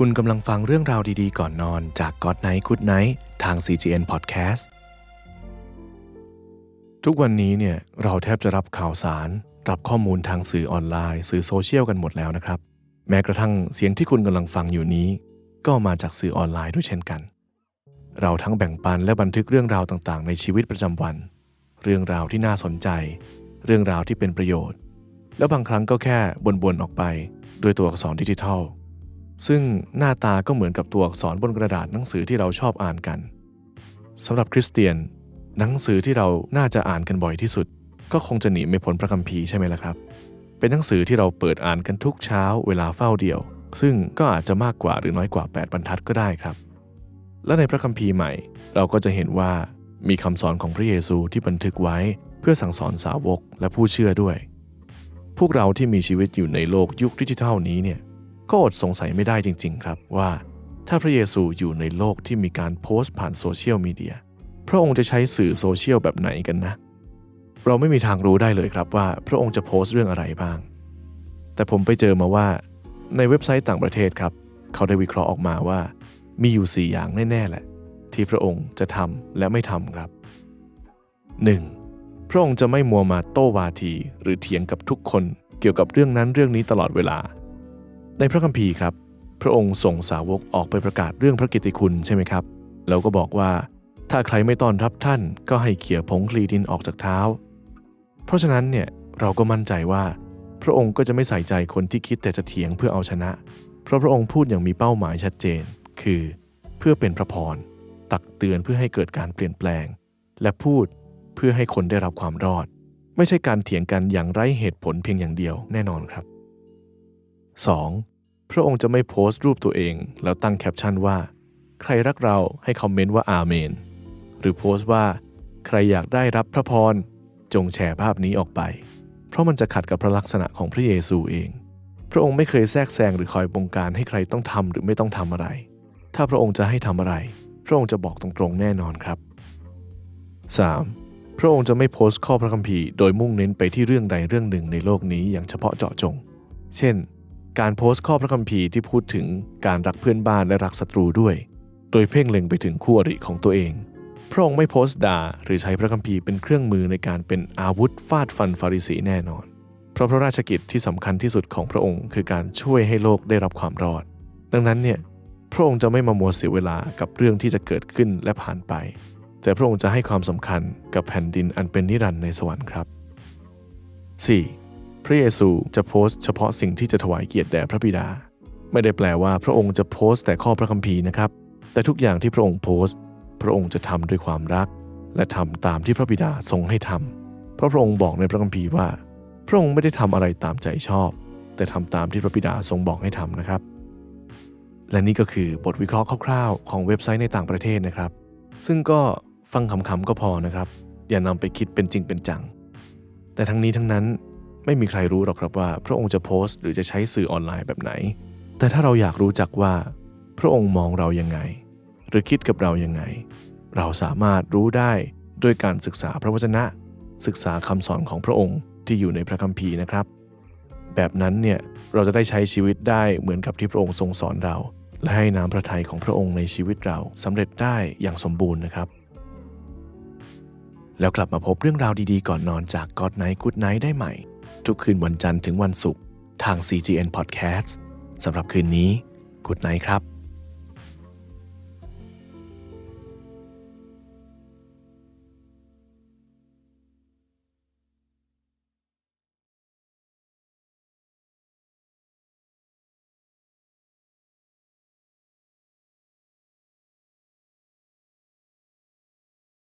คุณกำลังฟังเรื่องราวดีๆ ก่อนนอนจาก God Night Good Night ทาง CGN Podcast ทุกวันนี้เนี่ยเราแทบจะรับข่าวสาร รับข้อมูลทางสื่อออนไลน์ สื่อโซเชียลกันหมดแล้วนะครับ แม้กระทั่งเสียงที่คุณกำลังฟังอยู่นี้ ก็มาจากสื่อออนไลน์ด้วยเช่นกัน เราทั้งแบ่งปันและบันทึกเรื่องราวต่างๆ ในชีวิตประจำวัน เรื่องราวที่น่าสนใจ เรื่องราวที่เป็นประโยชน์ แล้วบางครั้งก็แค่บ่นๆออกไป ด้วยตัวอักษรดิจิทัล ซึ่งหน้าตาก็เหมือนกับตัวอักษรบนกระดาษหนังสือที่เราชอบอ่านกันสำหรับคริสเตียน หนังสือที่เราน่าจะอ่านกันบ่อยที่สุด ก็คงจะหนีไม่พ้นพระคัมภีร์ใช่ไหมล่ะครับ เป็นหนังสือที่เราเปิดอ่านกันทุกเช้าเวลาเฝ้าเดียว ซึ่งก็อาจจะมากกว่าหรือน้อยกว่า 8 บรรทัดก็ได้ครับ และในพระคัมภีร์ใหม่ เราก็จะเห็นว่ามีคำสอนของพระเยซูที่บันทึกไว้ เพื่อสั่งสอนสาวกและผู้เชื่อด้วย พวกเราที่มีชีวิตอยู่ในโลกยุคดิจิทัลนี้เนี่ย ก็อดสงสัยไม่ได้จริง ๆ ครับว่า ถ้าพระเยซูอยู่ในโลกที่มีการโพสต์ผ่านโซเชียลมีเดียพระองค์จะใช้สื่อโซเชียลแบบไหนกันนะ เราไม่มีทางรู้ได้เลยครับว่าพระองค์จะโพสต์เรื่องอะไรบ้าง แต่ผมไปเจอมาว่า ในเว็บไซต์ต่างประเทศครับ เขาได้วิเคราะห์ออกมาว่า มีอยู่ 4 อย่างแน่ๆแหละ ที่พระองค์จะทำและไม่ทำครับ 1. พระองค์จะไม่มัวมาโต้วาที หรือเถียงกับทุกคนเกี่ยวกับเรื่องนั้นเรื่องนี้ตลอดเวลา ในพระคัมภีร์ครับ พระองค์ส่งสาวกออกไปประกาศเรื่องพระกิตติคุณใช่ไหมครับ แล้วก็บอกว่าถ้าใครไม่ต้อนรับท่านก็ให้เขี่ยผงคลีดินออกจากเท้า เพราะฉะนั้นเนี่ยเราก็มั่นใจว่า พระองค์ก็จะไม่ใส่ใจคนที่คิดแต่จะเถียงเพื่อเอาชนะ เพราะพระองค์พูดอย่างมีเป้าหมายชัดเจน คือ เพื่อเป็นพระพร ตักเตือนเพื่อให้เกิดการเปลี่ยนแปลง และพูดเพื่อให้คนได้รับความรอด ไม่ใช่การเถียงกันอย่างไร้เหตุผลเพียงอย่างเดียวแน่นอนครับ 2. พระองค์จะไม่โพสต์รูปตัวเอง แล้วตั้งแคปชั่นว่า ใครรักเราให้คอมเมนต์ว่าอาเมน หรือโพสต์ว่า ใครอยากได้รับพระพร จงแชร์ภาพนี้ออกไป เพราะมันจะขัดกับพระลักษณะของพระเยซูเอง พระองค์ไม่เคยแทรกแซงหรือคอยบงการให้ใครต้องทำหรือไม่ต้องทำอะไร ถ้าพระองค์จะให้ทำอะไร พระองค์จะบอกตรงๆแน่นอนครับ 3. พระองค์จะไม่โพสต์ข้อพระคัมภีร์โดยมุ่งเน้นไปที่เรื่องใดเรื่องหนึ่งในโลกนี้อย่างเฉพาะเจาะจง เช่น การโพสต์ข้อพระคัมภีร์ที่พูดถึงการรักเพื่อนบ้านและรักศัตรูด้วย โดยเพ่งเล็งไปถึงคู่อริของตัวเอง พระองค์ไม่โพสต์ด่าหรือใช้พระคัมภีร์เป็นเครื่องมือในการเป็นอาวุธฟาดฟันฟาริสีแน่นอน เพราะพระราชกิจที่สำคัญที่สุดของพระองค์ คือการช่วยให้โลกได้รับความรอด ดังนั้นเนี่ยพระองค์จะไม่มามัวเสียเวลากับเรื่องที่จะเกิดขึ้นและผ่านไป แต่พระองค์จะให้ความสำคัญกับแผ่นดินอันเป็นนิรันดร์ในสวรรค์ครับ 4. พระเยซูจะโพสต์เฉพาะสิ่งที่จะถวายเกียรติแด่พระบิดา ไม่ได้แปลว่าพระองค์จะโพสต์แต่ข้อพระคัมภีร์นะครับ แต่ทุกอย่างที่พระองค์โพสต์ พระองค์จะทำด้วยความรัก และทำตามที่พระบิดาทรงให้ทำเพราะพระองค์บอกในพระคัมภีร์ว่า พระองค์ไม่ได้ทำอะไรตามใจชอบ แต่ทำตามที่พระบิดาทรงบอกให้ทำนะครับ และนี่ก็คือบทวิเคราะห์คร่าวๆ ของเว็บไซต์ในต่างประเทศนะครับ ซึ่งก็ฟังคำๆก็พอนะครับ อย่านำไปคิดเป็นจริงเป็นจัง แต่ทั้งนี้ทั้งนั้น ไม่มีใครรู้หรอกครับว่า พระองค์จะโพสต์หรือจะใช้สื่อออนไลน์แบบไหน แต่ถ้าเราอยากรู้จักว่า พระองค์มองเรายังไง หรือคิดกับเรายังไง เราสามารถรู้ได้ด้วยการศึกษาพระวจนะ ศึกษาคำสอนของพระองค์ที่อยู่ในพระคัมภีร์นะครับ แบบนั้นเนี่ยเราจะได้ใช้ชีวิตได้เหมือนกับที่พระองค์ทรงสอนเรา และให้น้ำพระทัยของพระองค์ในชีวิตเราสำเร็จได้อย่างสมบูรณ์นะครับแล้วกลับมาพบเรื่องราวดีๆ ก่อนนอนจาก God Night Good Night ได้ใหม่ ทุกคืนวันจันทร์ถึงวันศุกร์ทาง CGN Podcast สำหรับคืนนี้ Good Night ครับ